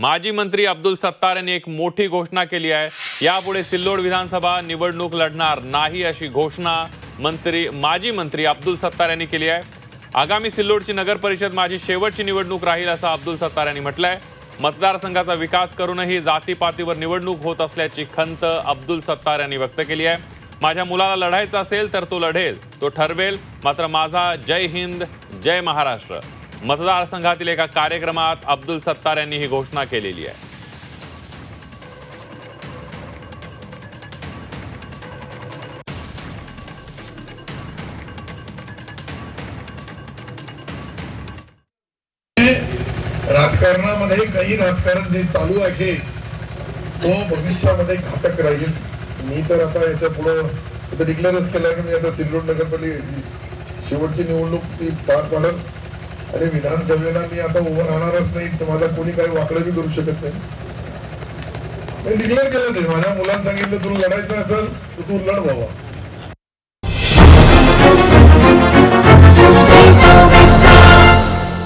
माजी मंत्री अब्दुल सत्तार यांनी एक मोठी घोषणा केली आहे. यापुढे सिल्लोड विधानसभा निवडणूक लढणार नाही अशी घोषणा मंत्री माजी मंत्री अब्दुल सत्तार यांनी केली आहे. आगामी सिल्लोडची नगर परिषद माझी शेवटची निवडणूक राहील असं अब्दुल सत्तार यांनी म्हटलंय. मतदारसंघाचा विकास करूनही जातीपातीवर निवडणूक होत असल्याची खंत अब्दुल सत्तार यांनी व्यक्त केली आहे. माझ्या मुलाला लढायचं असेल तर तो लढेल तो ठरवेल. मात्र माझा जय हिंद जय महाराष्ट्र. मतदारसंघातील एका कार्यक्रमात अब्दुल सत्तार यांनी ही घोषणा केलेली आहे. राजकारणामध्ये काही राजकारण जे चालू आहे तो भविष्यामध्ये घातक राहील. मी तर आता याच्या पुढं डिक्लेअरच केलं की मी आता सिल्लोड नगरपालिका शेवटची निवडणूक ती पार पाडल. अरे विधानसभेला मी आता उभं राहणारच नाही. तुम्हाला कोणी काही वाकडं बी करू शकत नाही. डिक्लेअर केलं ते. माझ्या मुलांना सांगितलं तुला लढायचं असेल तर तू लढ बाबा.